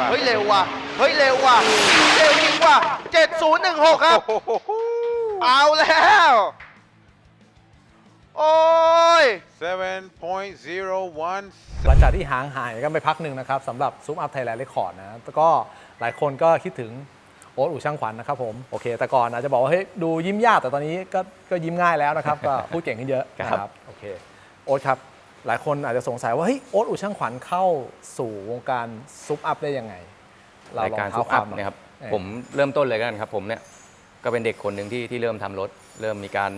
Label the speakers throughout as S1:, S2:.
S1: ว่ะ
S2: เฮ้ยเร็วว่ะ เฮ้ยเร็วว่ะ เร็วจริงว่ะ7016 ครับ
S1: โอ้โห
S2: เอาแล้ว โอ้ย
S1: 7.01
S3: หลังจากที่ห่างหายกันไปพักหนึ่งนะครับสำหรับซูมอัพไทยแลนด์เรคคอร์ดนะแล้วก็หลายคนก็คิดถึงโอ๊ตอู่ช่างขวัญนะครับผม โอเค แต่ก่อนอาจจะบอกว่าเฮ้ยดูยิ้มยากแต่ตอนนี้ก็ก็ยิ้มง่ายแล้วนะครับ ก็พูดเก่งขึ้นเยอะนะค
S4: ครั
S3: รับบโอเค โอ๊ตครับ หลายคนอาจจะสงสัยว่าเฮ้ยโอ๊ตอู่ช่างขวัญเข้าสู่วงการซูมอัพได้ยังไง
S4: รายการ
S3: ล
S4: ซุ
S3: อง
S4: ป
S3: เท้
S4: อัพ
S3: วมห
S4: เนี่ยครับ
S3: ออ
S4: ผมเริ่มต้นเลยกันครับ ผมเนี่ยก็เป็นเด็กคนหนึ่งที่ที่เริ่มทำรถ เริ่มมีการ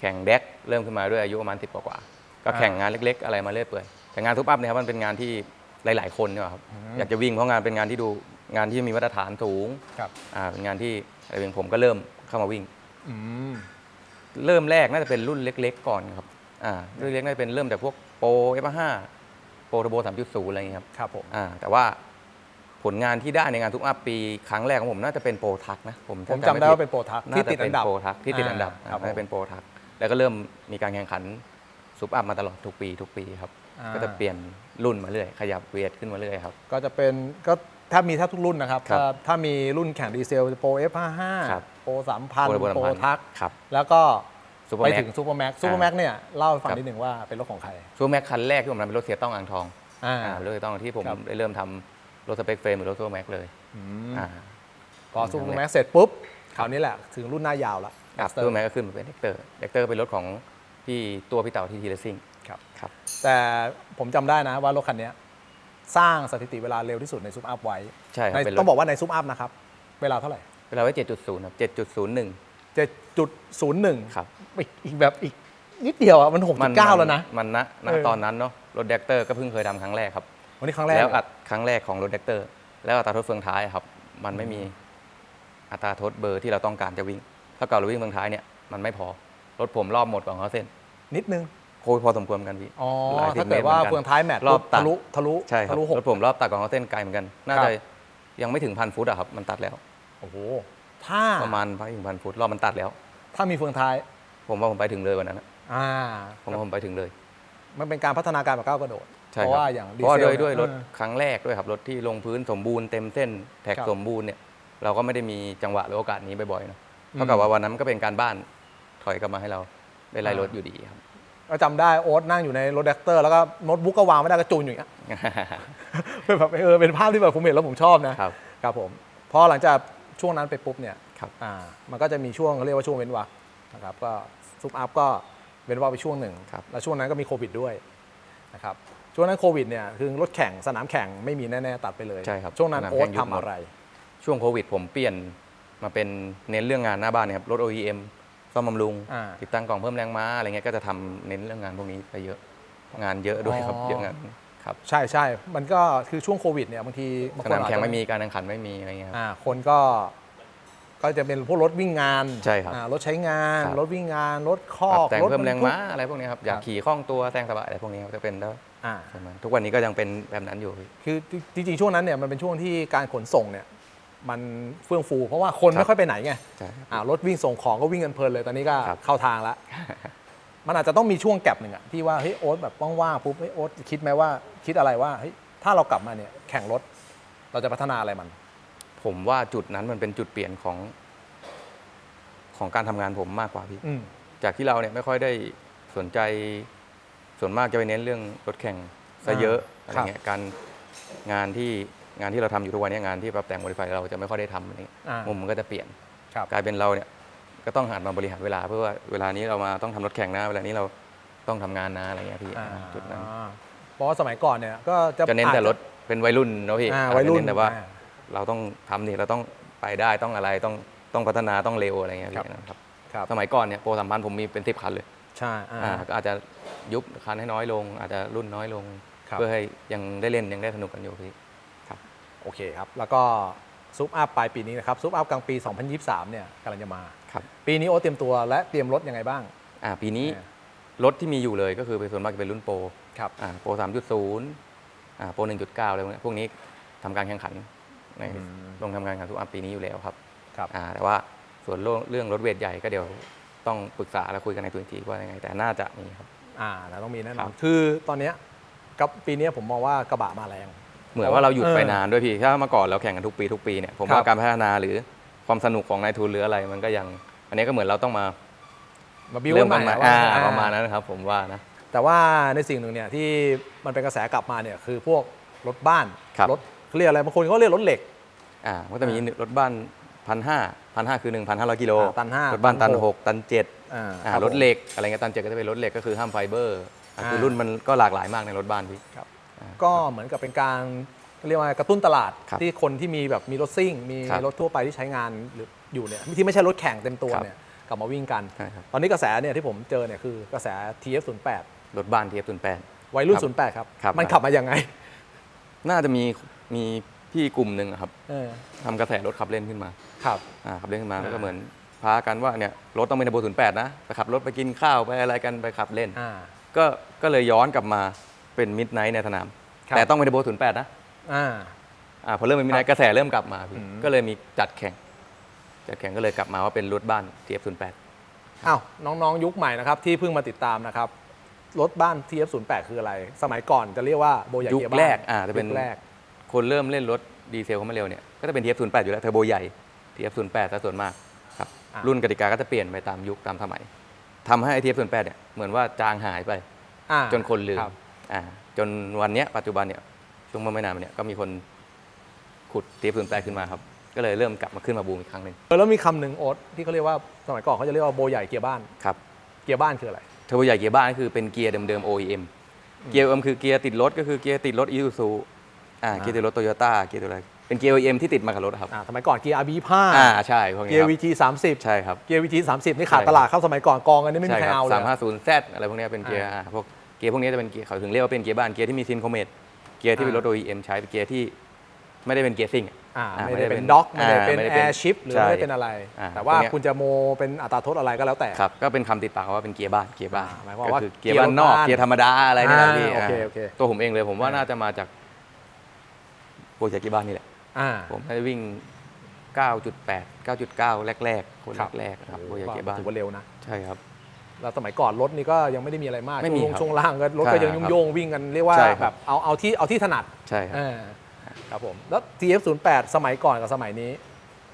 S4: แข่งแดกเริ่มขึ้นมาด้วยอายุประมาณสิบกว่าๆก็แข่งงานเล็ก ๆ อะไรมาเรื่อยเปื่อยแต่งานซุปอัพเนี่ยครับมันเป็นงานที่หลาย ๆ คนเนี่ยครับอยากจะวิ่งเพราะงานเป็นงานที่ดูงานที่มีมาตรฐานสูง
S3: ครับ
S4: อ่าเป็นงานที่อะไรเป็นผมก็เริ่มเข้ามาวิ่ง
S3: อืม
S4: เริ่มแรกน่าจะเป็นรุ่นเล็ก ๆ ก่อนครับ อ่ารุ่นเล็กน่าจะเป็นเริ่มจากพวกโปรเอฟห้าโปรโทโบสามจุดศูนย์อะไรอย่างเงี้ยครับ
S3: ครับผม
S4: อ่าแต่ว่าผลงานที่ได้ในงานทุกอัพปีครั้งแรกของผมน่าจะเป็นโปรทักนะผม
S3: ผมจำได้ว่าเป็นโปรทัก
S4: น่า
S3: ที่
S4: จะ
S3: ติด
S4: เป็
S3: อั
S4: น
S3: นดับ
S4: โปรทักที่ติดอันดับ
S3: อ่าครับ
S4: น่าจะเป็นโปรทักแล้วก็เริ่มมีการแข่งขันซุปอัพมาตลอดทุกปี ทุกปีครับ
S3: อ่า
S4: ก็จะเปลี่ยนรุ่นมาเรื่อยขยับเวทขึ้นมาเรื่อยครับ
S3: ก็จะเป็นก็ถ้ามีแทบทุกรุ่นนะครับ
S4: ครับ
S3: ถ้าถ้ามีรุ่นแข่งดีเซลโปร F55
S4: ครับ
S3: โปร3,000
S4: โปร
S3: โปร
S4: 3,000
S3: ทัก
S4: ครับ
S3: แล้วก็
S4: ซูเปอร์
S3: ไป
S4: แม็ก
S3: ถึงซูเปอร์แม็กซูเปอร์แม็กเนี่ยเล่าให้ฟัง
S4: ครับ
S3: นิดหนึ่งว่าเป็นรถของใคร
S4: ซูเปอร์แม็กคันแรกที่ผมทำเป็นรถเสียต้องอ่างทอง
S3: อ่า
S4: อ่าเป็นรถเสียต้องที่ผม
S3: ครับ
S4: ได้เริ่มทำรถสเปคเฟรมหรือรถซูเปอร์แม็กเลย
S3: อืม
S4: อ่า
S3: พอซูเปอร์แม็กเสร็จปุ๊บคราวนี้แหละ ถึงรุ่นหน้ายาวแล้ว
S4: ครับ
S3: Duster
S4: ซูเปอร์แม็กก็ขึ้นมาเป็นเด็กเตอร์เด็กเตอร์เป็นรถของพี่ตัวพี่เต่าที่ทีเลซิ่ง
S3: ครับ
S4: ครับ
S3: แต่ผมจำได้นะว่ารถคันเนี้ยสร้างสถิติเวลาเร็วที่สุดในซูปอัพไว้
S4: ใช่ครับ
S3: ใน
S4: เป็นรถ
S3: ต้องบอกว่าในซูปอัพนะครับ เวลาเท่าไหร่
S4: เวลาไว้ 7.0 ครับ 7.01
S3: 7.01
S4: ครับ
S3: อีกอีกแบบอีกนิดเดียวอะมัน6.9แล้วนะ
S4: มันนะณ
S3: เออ
S4: ตอนนั้นเนาะรถเด็กเตอร์ก็เพิ่งเคยทำครั้งแรกครับ
S3: วันนี้ครั้งแรก
S4: แล้ว
S3: เลย
S4: อัดครั้งแรกของรถเด็กเตอร์ แล้วอัตราโทษเฟืองท้ายอะครับ มันไม่มีอัตราโทษเบอร์ที่เราต้องการจะวิ่ง ถ้าเกิดเราวิ่งเฟืองท้ายเนี่ยมันไม่พอรถผมรอบหมดก่อนเขาเส้น
S3: นิดนึง
S4: โค้ยพอสมควรเหมือนกันพี่
S3: อ๋อ
S4: หลยสิบ
S3: ถ้าเกิดว่า
S4: มตรหมืนน
S3: เฟืองท้ายแมตช์
S4: รอบตัด
S3: ทะลุทะลุ
S4: ใช่ครับ
S3: ทะลุหก
S4: รถผมรอบตัดก่อนเขาเส้นไกลเหมือนกัน น่า
S3: ครับ
S4: จะยังไม่ถึงพันฟุตอะครับมันตัดแล้ว
S3: โอ้โห ถ้า
S4: ประมาณไปถึงพันฟุตรอบมันตัดแล้ว
S3: ถ้ามีเฟืองท้าย
S4: ผมว่าผมไปถึงเลยวันนั้นอะ
S3: อ่า
S4: ผมว่าผมไปถึงเลย
S3: มันเป็นการพัฒนาการแบบก้าวกระโดด
S4: ใช่
S3: เพ
S4: ค
S3: ราะ
S4: รับ
S3: ว่าอย่าง
S4: เพราะว่า
S3: ดีเซล
S4: ด้วยด้วยรถ
S3: เออ
S4: ครั้งแรกด้วยครับรถที่ลงพื้นสมบูรณ์เต็มเส้นแท็ก
S3: ครับ
S4: สมบูรณ์เนี่ยเราก็ไม่ได้มีจังหวะหรือโอกาสนี้บ่อยๆเนอะ
S3: อืม
S4: เท่ากับว่าวันนั้นมันก็เป็นการบ้านถอยกลับมาให้เราได้ไล่
S3: อ่าร
S4: รถอยู่ดีครับ
S3: ก็จำได้โอ๊ตนั่งอยู่ในรถแดกเตอร์แล้วก็โน้ตบุ๊กก็วางไม่ได้ก็จูนอยู่อย่างเงี้ยเป็นแบบเออเป็นภาพที่แบบผมเห็นแล้วผมชอบนะครับครับผมพอหลังจาก ช่วงนั้นไปปุ๊บเนี่ย
S4: ครับ
S3: อ่ามันก็จะมีช่วงเขาเรียกว่าช่วงเว้นวรรคนะครับก็ซุปอัพก็เว้นวรรคไปช่วงหนึ่ง
S4: ครับ
S3: แล้วช่วงนั้นก็มีโควิดด้วยนะครับช่วงนั้นโควิดเนี่ยคือรถแข่งสนามแข่งไม่มีแน่ๆตัดไปเลย
S4: ใช่ครับ
S3: ช่วงนั้น
S4: สนาม
S3: โอ๊
S4: แข่
S3: ต
S4: งหยุดหม
S3: ทำ
S4: ด
S3: อะไร
S4: ช่วงโควิด ผมเปลี่ยนมาเป็นเน้นเรื่องงานหน้าบ้านเนยครับรถ OEM ซ่อมบำรุง
S3: อ่า
S4: ติดตั้งกล่องเพิ่มแรงม้าอะไรเงี้ยก็จะทำเน้นเรื่องงานพวกนี้ไปเยอะ งานเยอะด้วยครับ
S3: อ๋อ
S4: เยอะงาน ครับ
S3: ใช่ใช่มันก็คือช่วงโควิดเนี่ยบางทีบาง
S4: ส
S3: คน
S4: นาม
S3: อาจ
S4: แข่ง
S3: จะ
S4: ไม่มีการแข่งขันไม่มีอะไรเงี้ยครับ
S3: อ่าคนก็ก็จะเป็นพวกรถวิ่งงาน
S4: ใช่ครับ
S3: อ่ารถใช้งาน
S4: ครับ
S3: รถวิ่งงาน รถค
S4: ป
S3: อ
S4: รับ
S3: ก
S4: แต่ง
S3: รถ
S4: เพิ่มแรง
S3: บทุก
S4: ม้าอะไรพวกนี้ครับอยาก
S3: ครับ
S4: ขี่คล่องตัวแซงสบายอะไรพวกนี้ครับจะเป็นแล้ว
S3: อ่า
S4: ประมาณทุกวันนี้ก็ยังเป็นแบบนั้นอยู่พี่
S3: คือจริงๆช่วงนั้นเนี่ยมันเป็นช่วงที่การขนส่งเนี่ยมันเฟื่องฟู เพราะว่าคน
S4: ครับ
S3: ไม่ค่อยไปไหนไง
S4: ใช่ครับ
S3: อ่ารถวิ่งส่งของก็วิ่งกันเพลินเลยตอนนี้ก็
S4: ครับ
S3: เข้าทางแล้ว มันอาจจะต้องมีช่วงแก็บหนึ่งอะที่ว่าเฮ้ยโอ๊ตแบบว่างๆปุ๊บเฮ้ยโอ๊ตคิดไหมว่าคิดอะไรว่าเฮ้ยถ้าเรากลับมาเนี่ยแข่งรถ เราจะพัฒนาอะไรมัน
S4: ผมว่าจุดนั้นมันเป็นจุดเปลี่ยนของของการทำงานผมมากกว่าพี่
S3: อืม
S4: จากที่เราเนี่ยไม่ค่อยได้สนใจส่วนมากจะไปเน้นเรื่องรถแข่งซะเยอะ
S3: อ่า
S4: อะไรเงี้ยการงานที่งานที่เราทำอยู่ทุกวันเนี้งานที่ปรับแต่งโมดิฟายเราจะไม่ค่อยได้ทำอะไรเงี้ย
S3: อ่า
S4: มุมมันก็จะเปลี่ยน
S3: ครับ
S4: กลายเป็นเราเนี่ย ก็ต้องหันมาบริหารเวลาเพื่อว่าเวลานี้เรามาต้องทำรถแข่งนะ เวลานี้เราต้องทำงานนะอะไรเงี้ยพี่
S3: อ่า
S4: จุดนั้น
S3: เพราะว่าสมัยก่อนเนี่ยก็จะ
S4: จะเน้นแต่
S3: อาจ
S4: รถเป็นวัยรุ่นเนาะพี่
S3: อ่า
S4: อาจจะ
S3: วัยรุ่น
S4: เน้นแต่ว่า
S3: อ่า
S4: เราต้องทำนี่เราต้องไปได้ต้องอะไรต้องต้องพัฒนาต้องเร็วอะไรเงี้ย
S3: ครับ
S4: พี่นะครับ
S3: ครับ
S4: สมัยก่อนเนี่ยโปรสามพันผมมีเป็นสิบคันเลย
S3: ใช่อ่า
S4: อ่าก็อาจจะยุบคันให้น้อยลง อาจจะรุ่นน้อยลง
S3: ครับ
S4: เพื่อให้ยังได้เล่นยังได้สนุกกันอยู่พี่
S3: โอเคครับ แล้วก็ ซุปอัพปลายปีนี้นะครับซุปอัพกลางปี 2023 เนี่ยกำลังจะมา
S4: ครับ
S3: ปีนี้โอ๊ตเตรียมตัวและเตรียมรถยังไงบ้าง
S4: อ่าปีนี้
S3: อ่า
S4: รถที่มีอยู่เลยก็คือเป็นส่วนมากจะเป็นรุ่นโปร
S3: ครับ
S4: อ่าโปรสามจุดศูนย์อ่าโปรหนึ่งจุดเก้าอะไรพวกนี้พวกนี้ทำการแข่งขันใน
S3: อืม
S4: ลงทำการแข่งขันทุกอันปีนี้อยู่แล้วครับ
S3: ครับ
S4: อ่าแต่ว่าส่วนเรื่องเรื่องรถเวทใหญ่ก็เดี๋ยวต้องปรึกษาและคุยกันในพื้นที่ว่ายังไง แต่น่าจะมีครับ
S3: อ่าแล้วต้องมีแน่น
S4: ครั
S3: อน
S4: บ
S3: คือตอนเนี้ยกับปีเนี้ยผมมองว่ากระบะมาแรง
S4: เหมือนว่าเราหยุด
S3: เออ
S4: ไปนานด้วยพี่ ถ้าเมื่อก่อนเราแข่งกันทุกปีทุกปีเนี่ยผม
S3: ครั
S4: ว่า
S3: บ
S4: การพัฒนาหรือความสนุกของนายทุนหรืออะไรมันก็ยัง อันนี้ก็เหมือนเราต้องมา
S3: มาบิว
S4: เริ่
S3: กั
S4: ม
S3: นให
S4: กั
S3: ม่
S4: นมา
S3: ว่
S4: อ่า
S3: อ่
S4: ประมาณนั้นนะครับ ผมว่านะ
S3: แต่ว่าในสิ่งหนึ่งเนี่ยที่มันเป็นกระแสกลับมาเนี่ยคือพวกรถบ้าน
S4: ครับ
S3: รถเขาเรียกอะไรบางคนเขาเรียกรถเหล็ก
S4: อ่าก็จะมีรถบ้านพันห้าพันห้าคือหนึ่งพันห้าร้อยกิโล
S3: อ่าตันห้าร
S4: ถบ้าน
S3: ตั
S4: ตั
S3: น
S4: น
S3: ห
S4: ห
S3: ก
S4: กตันเจ็ด
S3: อ่า
S4: อ่า
S3: ครับ
S4: รถเหล็กอะไรเงี้ยตันเจ็ดก็จะเป็นรถเหล็กก็คือห้ามไฟเบอร์อ่าคือ
S3: อ่า
S4: รุ่นมันก็หลากหลายมากในรถบ้านพี่
S3: ครับ ก็เหมือนกับเป็นการเรียกว่ากระตุ้นตลาด
S4: ครับ
S3: ที่คนที่มีแบบมีรถซิ่ง มี
S4: ครับ
S3: รถทั่วไปที่ใช้งานหรืออยู่เนี่ยที่ไม่ใช่รถแข่งเต็มตัว
S4: ครับ
S3: เนี่ยกลับมาวิ่งกัน
S4: ใช่ครับ
S3: ตอนนี้กระแสเนี่ยที่ผมเจอเนี่ยคือกระแส TF08
S4: รถบ้านทีเอฟศูนย์แปด
S3: วัยรุ่น
S4: ครับ
S3: 08 ครับ
S4: ครับ
S3: มันขับมายังไง
S4: น่าจะมีมีพี่กลุ่มหนึ่งอะครับ
S3: เออ
S4: ทำกระแสรถขับเล่นขึ้นมา
S3: ครับ
S4: อ่าขับเล่นขึ้นมา
S3: อ่า
S4: แล้วก็เหมือนพากันว่าเนี่ยรถต้องเป็นทะโบศูนย์แปดนะไปขับรถไปกินข้าวไปอะไรกันไปขับเล่น
S3: อ่า
S4: ก็ก็เลยย้อนกลับมา เป็นมิดไนท์ในสนาม
S3: ครับ
S4: แต่ต้องเป็นทะโบศูนย์แปดนะ
S3: อ่า
S4: อ่าพอเริ่มเป็นมิดไนท์กระแสเริ่มกลับมาพี่
S3: อืม
S4: ก็เลยมีจัดแข่ง จัดแข่งก็เลยกลับมาว่าเป็นรถบ้าน TF08
S3: อ้าวน้องๆ ยุคใหม่นะครับ ที่เพิ่งมาติดตามนะครับ รถบ้าน TF08 คืออะไร สมัยก่อนจะเรียกว่าโบยา
S4: ยุค
S3: เกียร์บ้าน
S4: แรกอ่าจะเป็น
S3: ยุคแรก
S4: คนเริ่มเล่นรถดีเซลเข้ามาเร็วเนี่ยก็จะเป็น TF08 อยู่แล้วเทอร์โบใหญ่ TF08 ซะส่วนมากครับ
S3: อ่า
S4: รุ่นกติกาก็จะเปลี่ยนไปตามยุคตามสมัยทำให้ TF08 เนี่ยเหมือนว่าจางหายไป
S3: อ่า
S4: จนคนลืม
S3: รับ
S4: อ่า จนวันเนี้ยปัจจุบันเนี่ยช่วงเมื่อไม่นานมาเนี่ยก็มีคนขุด TF08 ขึ้นมาครับ ก็เลยเริ่มกลับมาขึ้นมาบูมอีกครั้งหนึ่ง
S3: เออแล้วมีคำหนึ่งโอ๊ตที่เขาเรียกว่าสมัยก่อนเขาจะเรียกว่าโบใหญ่เกียร์บ้าน
S4: ครับ
S3: เกียร์บ้านคืออะไร
S4: เทอร์โบใหญ่เกียร์บ้านก็คือเป็นเกียร์เดิมๆ OEM เกียร์ OEM คือเกียร์ติดรถก็คือเกียร์ติดรถ Isuzu อ่า
S3: อ่า
S4: เกียร์ติดรถโตโยต้าเกียร์ตัวอะไรเป็นเกียร์ OEM ที่ติดมากับรถอะครับ
S3: อ่าสมัยก่อนเกียร์ RB5
S4: อ่าใช่พวกนี้
S3: เกียร์
S4: ครับ
S3: VT 30
S4: ใช่ครับ
S3: เกียร์ VT 30นี่ขาด
S4: ใช่
S3: ตลาดเข้าสมัยก่อนกองกันนี่ไม่มี
S4: ใช่
S3: ใคร
S4: ครับ
S3: เอาเลย
S4: สามห้าศูนย์ Z อะไรพวกเนี้ยเป็นเกียร์
S3: อ่า
S4: อ่าพวก เกียร์พวกนี้จะเป็นเกียร์เขาถึงเรียกว่าเป็นเกียร์บ้านเกียร์ที่มีซินโคเมตเกียร์ที่เป็นรถ OEM ใช้เป็นเกียร์ที่ไม่ได้เป็นเกียร์ซิ่งอะ
S3: อ่า
S4: อ่า
S3: ไม่ได้
S4: ไม่ได้
S3: เป็
S4: เป็นน
S3: ด็อกไม่ได้
S4: อ่า
S3: เป็น
S4: ไม่ได้
S3: แอ
S4: เป็น
S3: ร์ชิพหรือ
S4: ใช่
S3: ไม่ได้เป็นอะไร
S4: อ่า
S3: แต่ว่า
S4: พวกเนี้ย
S3: คุณจะโมเป็นอัตราโทษอะไรก็แล้วแต่
S4: ครับก็เป็นคำติดปากว่าเป็นเกียร์บ้านเกียร์บ้าน
S3: อ่าหมายความว่า
S4: ก็คือเกียร์บ้านนอก
S3: เกี
S4: เกี
S3: ย
S4: ย
S3: ร์
S4: ร์ธรรมดาอะไรเนี่ยนะ
S3: อ่า
S4: พี่
S3: โอเค
S4: อ่า
S3: โอเค
S4: ตัวผมเองเลยผมว่า
S3: อ่า
S4: น่าจะมาจากโปรเจกต์เกียร์บ้านนี่แหละ
S3: อ่า
S4: ผมได้วิ่ง 9.8 9.9 แรกๆคน
S3: ครับ
S4: แรกๆนะครับโปรเจกต์เกียร์บ้าน
S3: ถือว่าเร็วนะ
S4: ใช่ครับ
S3: แล้วสมัยก่อนรถนี่ก็ยังไม่ได้มีอะไรมาก
S4: ไม่มี
S3: ช่วง
S4: ครับ
S3: ช่วงล่างก็รถ
S4: ใช่
S3: ก็ยัง
S4: ครับ
S3: โยงๆวิ่งกันเรียกว่า
S4: ใช่ค
S3: แบ
S4: รับบ
S3: เอาเอาที่เอาที่ถนัด
S4: ใช่ครับ
S3: เออครับผมแล้ว TF08 สมัยก่อนกับสมัยนี้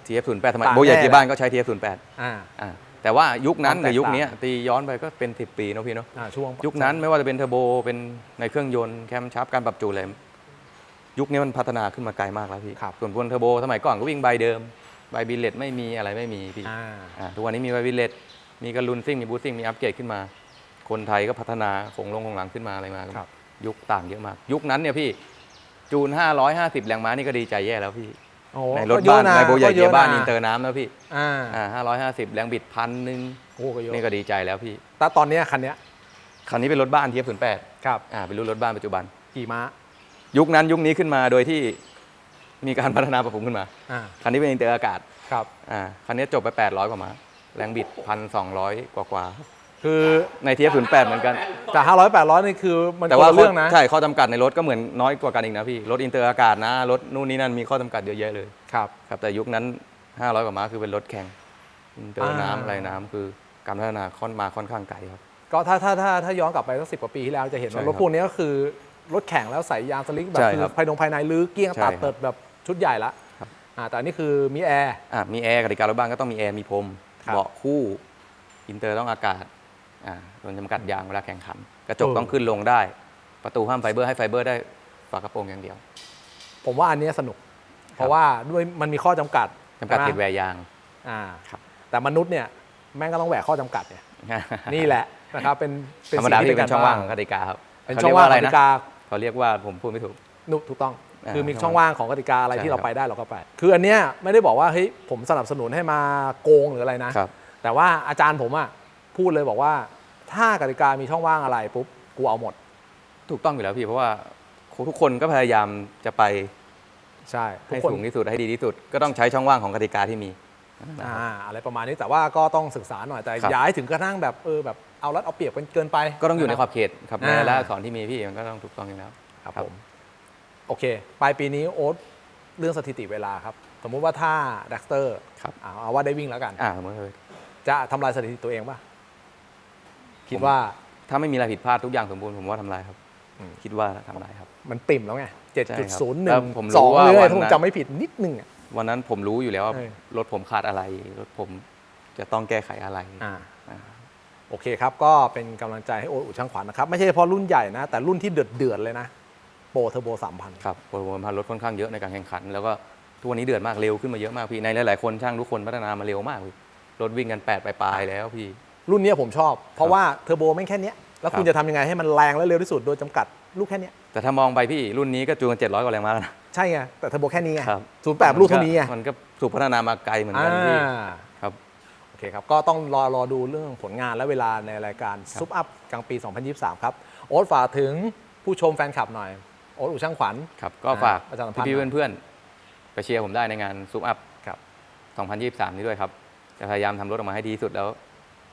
S4: TF08 ทำไม
S3: ต่าง
S4: โปรเจกต์
S3: แน่
S4: เกียร์บ้านก็ใช้ TF08
S3: อ่า
S4: อ่าแต่ว่ายุคนั้น
S3: ความแต
S4: กับ
S3: ก
S4: ยุคเนี้ย
S3: ต่าง
S4: ตีย้อนไปก็เป็น 10 ปีเนอะพี่เนาะ
S3: อ่าช่วง
S4: ยุคนั้นไม่ว่าจะเป็นเทอร์โบเป็นในเครื่องยนต์แคมชับการปรับจูนอะไรยุคนี้มันพัฒนาขึ้นมาไกลมากแล้วพี่
S3: ครับ
S4: ส่วนบนเทอร์โบสมัยก่อนก็วิ่งใบเดิมใบบิลเลตไม่มีอะไรไม่มีพี่
S3: อ่า
S4: อ่าทุกวันนี้มีไววิเลต มีกระลุนซิ่งมีบูสซิ่งมีอัปเกรดขึ้นมา คนไทยก็พัฒนาคงลงคงหลังขึ้นมาอะไรมา
S3: ครับ
S4: ยุคต่างเยอะมาก ยุคนั้นเนี่ยพี่จูน 550 แรงม้านี่ก็ดีใจแย่แล้วพี่
S3: โอ้
S4: ในรถ
S3: ก็เย
S4: บ้า
S3: อะ
S4: น
S3: นะ
S4: ในโบใหญ่
S3: ก็
S4: เกียร์บ้านะอินเตอร์น้ำนะพี่
S3: อ่า
S4: อ่า550แรงบิดพันหนึ่ง
S3: โอ้ก็เยอะ
S4: นี่ก็ดีใจแล้วพี่
S3: แต่ตอนเนี้ยคันเนี้ย
S4: คันนี้เป็นรถบ้านเทียบศูนย์แปด
S3: ครับ
S4: อ่าเป็นรุ่นรถบ้านปัจจุบัน
S3: กี่ม้า
S4: ยุคนั้นยุคนี้ขึ้นมาโดยที่มีการพัฒนาปรับปรุงขึ้นมา
S3: อ่า
S4: คันนี้เป็นอินเตอร์อากาศ
S3: ครับ
S4: อ่าคันนี้จบไป 800 กว่าม้า แรงบิดพันสองกว่ากว่า
S3: คือ
S4: ๆในเทียบศูนย์แปดเหมือนกัน
S3: จาก500 800นี่คือมัน
S4: แต่
S3: คน
S4: ว่า
S3: ละเรื่องนะ
S4: ใช่ข้อจำกัดในรถก็เหมือนน้อยกว่ากันอีกนะพี่ รถอินเตอร์อากาศนะ รถนู่นนี่นั่นมีข้อจำกัดเยอะแยะเลย
S3: ครับ
S4: ครับแต่ยุคนั้น500กว่าม้าคือเป็นรถแข่งอินเตอร์
S3: อ่า
S4: น้ำอะไรน้ำคือการพัฒนาค่อนมาค่อนข้างไกลครับ
S3: ก็ถ้าถ้าถ้าถ้าย้อนกลับไปสักสิกว่าปีที่แล้วจะเห็นว่า
S4: ใช่
S3: รถพวกนี้ก็คือรถแข่งแล้วใส่ยางสลิกแบบ
S4: ใช่
S3: คือ
S4: ครับ
S3: ภายในภายในลื้อเกลี้ยง
S4: ใช่
S3: ตัด
S4: ครับ
S3: เติดแบบชุดใหญ่ละ
S4: ครับ
S3: อ่าแต่อันนี้คือมีแอร์
S4: อะมีแอร์กติการถบ้านก็ต้องมีแอร์มีพรม
S3: ครับ
S4: เบาะคู่อินเตอร์ต้องอากาศอ่าโดนจำกัดยางเวลาแข่งขัน กระจก
S3: เออ
S4: ต้องขึ้นลงได้ ประตูห้ามไฟเบอร์ให้ไฟเบอร์ได้ฝากระโปรงอย่างเดียว
S3: ผมว่าอันเนี้ยสนุก เพราะว่าด้วยมันมีข้อจำกัด
S4: จำกัด
S3: ใช่
S4: ติด
S3: ไหม
S4: แวร์ยาง
S3: อ่า
S4: ครับ
S3: แต่มนุษย์เนี่ยแม่งก็ต้องแหวกข้อจำกัดเนี่ยนี่แหละนะครับเป็นเป็น
S4: ธรรมดา
S3: สิ่
S4: ที่
S3: ที่
S4: เป็นช่องว่างของ
S3: ก
S4: กติกาครับ
S3: เป็น
S4: เข
S3: ช่อง
S4: เรียก
S3: ว่าง
S4: อะไร
S3: กติ
S4: นะ
S3: กา
S4: เขาเรียกว่าผมพูดไม่ถูก
S3: นุถูกต้อง
S4: อ่า
S3: คือมี
S4: ช่
S3: ช่
S4: อ
S3: องง
S4: ว่า
S3: ว่างงของกติกาอะไร
S4: ใช่
S3: ที่เรา
S4: ครับ
S3: ไปได้เราก็ไป คืออันเนี้ยไม่ได้บอกว่าเฮ้ยผมสนับสนุนให้มาโกงหรืออะไรนะ
S4: ครับ
S3: แต่ว่าอาจารย์ผมอะพูดเลยบอกว่า ถ้ากติกามีช่องว่างอะไรปุ๊บกูเอาหมด
S4: ถูกต้องอยู่แล้วพี่เพราะว่าทุกคนก็พยายามจะไป
S3: ใช่ทุก
S4: ให้
S3: คน
S4: สูงที่สุดให้ดีที่สุด ก็ต้องใช้ช่องว่างของกติกาที่มี
S3: อ่าอะไรประมาณนี้แต่ว่าก็ต้องศึกษาหน่อยแต่
S4: ครับ
S3: อย่าให้ถึงกระทั่งแบบเออแบบเอารัดเอาเปรียบกันเกินไป
S4: ก็ต้องอยู่ในขอบะเขตครับใน
S3: อ่า
S4: รายละอักษรที่มีพี่มันก็ต้องถูกต้องอยู่แล้ว
S3: ครับผม โอเค ปลายปีนี้โอ๊ตเรื่องสถิติเวลาครับ สมมุติว่าถ้าดักเตอร์
S4: ครับ
S3: เอาเอาว่าได้วิ่งแล้วกัน
S4: อ่าสมมติเลย
S3: จะทำลายสถิติตัวเองป่ะ คิดว่า
S4: ถ้าไม่มีอะไรผิดพลาดทุกอย่างสมบูรณ์ผมว่าทำลายครับคิดว่าทำได้ครับ
S3: มันติ่มแล้วไง
S4: ใช่ครับ
S3: 7.01
S4: แล้วผมรู้
S3: สอง
S4: ว่า
S3: เลย
S4: วัน
S3: ถ้าผม
S4: นั้น
S3: จำไม่ผิดนิดนึงอะ
S4: วันนั้นผมรู้อยู่แล้วว่า
S3: เออ
S4: รถผมขาดอะไร รถผมจะต้องแก้ไขอะไร
S3: อ่า
S4: อ่า
S3: โอเคครับ ก็เป็นกำลังใจให้โอ๊ตอุช่างขวัญนะครับ ไม่ใช่เฉพาะรุ่นใหญ่นะ แต่รุ่นที่เดือดเดือดๆเลยนะโปรเทอร์โบ3,000
S4: ครับโปรโมชั่นรถค่อนข้างเยอะในการแข่งขัน แล้วก็ทุกวันนี้เดือดมากเร็วขึ้นมาเยอะมากพี่ ในหลาย ๆ คนช่างทุกคนพัฒนามาเร็วมากพี่รถวิ่งกัน8ปลายๆแล้วพี่
S3: รุ่นเนี้ยผมชอบ เพราะว่าเทอร์โบแม่งแค่เนี้ยแล้วคุณ
S4: ครับ
S3: จะทำยังไงให้มันแรงและเร็วที่สุดโดยจำกัดลูกแค่เนี้ย
S4: แต่ถ้ามองไปพี่รุ่นนี้ก็จูงกัน700กว่าแรงม้าแล้วนะ
S3: ใช่ไงแต่เทอร์โบแค่นี้ไง
S4: ครับ
S3: ศูนย์แปดลูกเท่านี้ไง
S4: มันก็ถูกพัฒนามาไกลเหมือนกันพี่
S3: อ่า
S4: ครับ
S3: โอเคครับ ก็ต้องรอรอดูเรื่องผลงานและเวลาในรายการซุปอัพกลางปี 2023 ครับ โอ๊ตฝากถึงผู้ชมแฟนคลับหน่อย โอ๊ตอุช่างขวัญ
S4: ครับ ก็ฝาก
S3: ประชาสัมพันธ์
S4: พี่
S3: หน่อย
S4: ๆเพื่อนๆไปเชียร์ผมได้ในงานซูปอัพ
S3: ครับ
S4: 2023 นี้ด้วยครับ จะพยายามทำรถออกมาให้ดีที่สุดแล้ว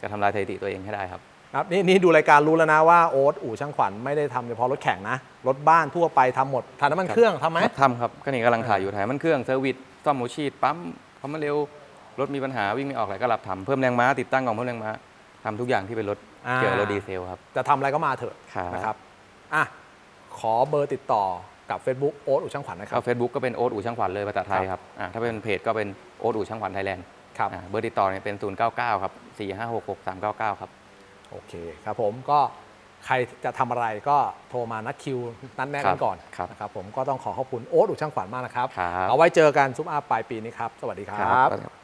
S4: จะทำลายสถิติตัวเองให้ได้ครับ
S3: ครับนี่นี่ดูรายการรู้แล้วนะว่าโอ๊ตอู่ช่างขวัญไม่ได้ทำเฉพาะรถแข่งนะ รถบ้านทั่วไปทำหมดถ่ายน้ำมันเครื่องทำไหม
S4: ทำครับก็นี่กำลังถ่ายอยู่ถ่ายมันเครื่องเซอร์วิสซ่อมหัวฉีดปั๊มความมาเร็ว รถมีปัญหาวิ่งไม่ออกอะไรก็รับทำเพิ่มแรงม้าติดตั้งกล่องเพิ่มแรงม้าทำทุกอย่างที่เป็นรถ
S3: อ่า
S4: เกี่ยวกับรถดีเซลครับ
S3: จะทำอะไรก็มาเถอะ
S4: ครับ
S3: นะครับอะ ขอเบอร์ติดต่อกับ Facebook โอ๊ตอู่ช่างขวัญนะครั
S4: ก็
S3: บ
S4: เฟซบุ๊กก็เป็นโอ๊ตอู่ช่างขวัญเลยภาษาไทยครับอ่าถ้าเป็นเพจก็เป็นโอ๊ตอู่ช่างขวัญไทยแลนด์
S3: ครับ
S4: อ่าเบอร์ติดต่อเนี่ยเป็น 099 ครับ 4566399 ครับ
S3: โอเคครับผมก็ใครจะทำอะไรก็โทรมานัดคิว นัดแนะกันก่อน
S4: ครับ
S3: นะครับผมก็ต้องขอขอบคุณโอ๊ตอู่ช่างขวัญมากนะครับ
S4: ครับ
S3: เอาไว้เจอกันซุปอัพปลายปีนี้ครับ สวัสดีครับ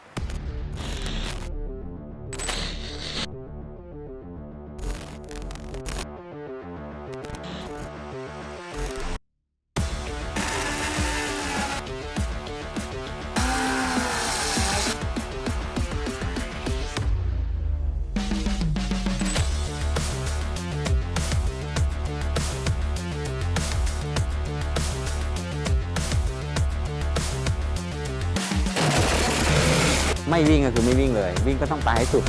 S1: ไม่วิ่งก็คือไม่วิ่งเลย วิ่งก็ต้องไปให้สุด